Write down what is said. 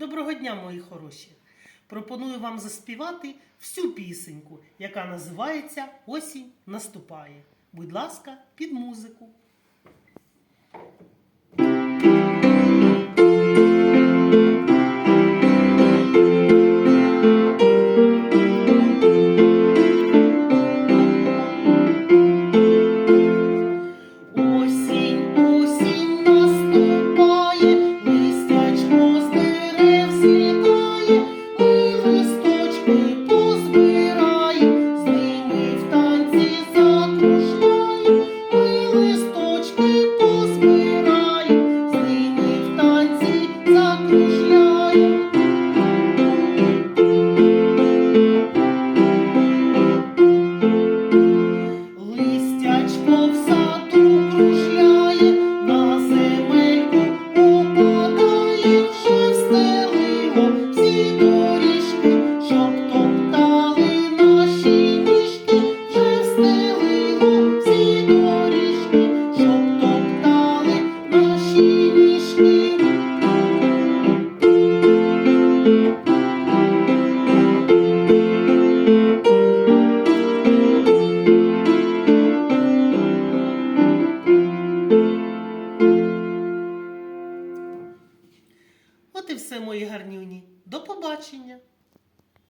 Доброго дня, мої хороші! Пропоную вам заспівати всю пісеньку, яка називається Осінь наступає. Будь ласка, під музику. все, мої гарнюні. До побачення!